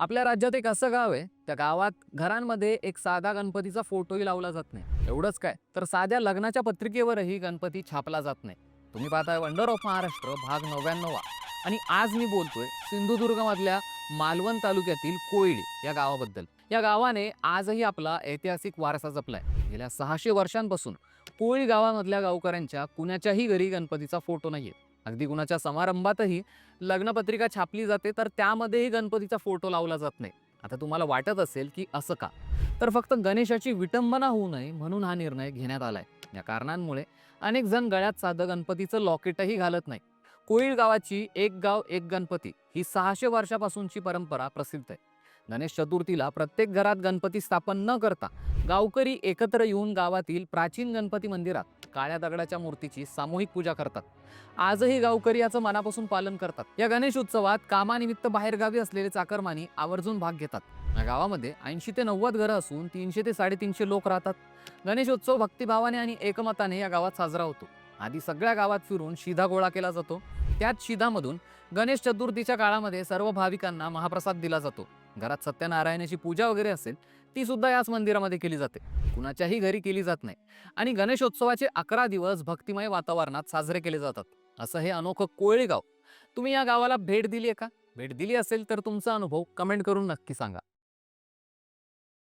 आपल्या राज्यात एक असं गाव आहे त्या गावात घरांमध्ये एक साधा गणपतीचा फोटोही लावला जात नाही. एवढंच काय तर साध्या लग्नाच्या पत्रिकेवरही गणपती छापला जात नाही. तुम्ही पाहताय वंडर ऑफ महाराष्ट्र भाग नव्याण्णवा आणि आज मी बोलतोय सिंधुदुर्गमधल्या मालवण तालुक्यातील कोयळी या गावाबद्दल. या गावाने आजही आपला ऐतिहासिक वारसा जपलाय. गेल्या सहाशे वर्षांपासून कोळी गावामधल्या गावकऱ्यांच्या कुणाच्याही घरी गणपतीचा फोटो नाहीये. अगदी कुणाच्या समारंभातही लग्नपत्रिका छापली जाते तर त्यामध्येही गणपतीचा फोटो लावला जात नाही. आता तुम्हाला वाटत असेल की असं का? तर फक्त गणेशाची विटंबना होऊ नये म्हणून हा निर्णय घेण्यात आलाय. या कारणांमुळे अनेक जण गळ्यात साधं गणपतीचं लॉकेटही घालत नाही कोळी गावाची एक गाव एक गणपती ही सहाशे वर्षापासूनची परंपरा प्रसिद्ध आहे. गणेश चतुर्थीला प्रत्येक घरात गणपती स्थापन न करता गावकरी एकत्र येऊन गावातील प्राचीन गणपती मंदिरात काळ्या दगडाच्या मूर्तीची सामूहिक पूजा करतात. आजही गावकरी याचं मनापासून पालन करतात. या गणेश उत्सवात कामानिमित्त बाहेरगावी असलेले चाकरमानी आवर्जून भाग घेतात. या गावामध्ये ऐंशी ते नव्वद घरं असून तीनशे ते साडेतीनशे लोक राहतात. गणेशोत्सव भक्तिभावाने आणि एकमताने या गावात साजरा होतो. आधी सगळ्या गावात फिरून शिधा गोळा केला जातो. त्याच शिधामधून गणेश चतुर्थीच्या काळामध्ये सर्व भाविकांना महाप्रसाद दिला जातो. घरात सत्यनारायणाची पूजा वगैरे असेल ती सुद्धा याच मंदिरामध्ये केली जाते. कुणाच्याही घरी केली जात नाही. आणि गणेशोत्सवाचे अकरा दिवस भक्तिमय वातावरणात साजरे केले जातात. असं हे अनोखं कोळी गाव. तुम्ही या गावाला भेट दिली आहे का? भेट दिली असेल तर तुमचा अनुभव कमेंट करून नक्की सांगा.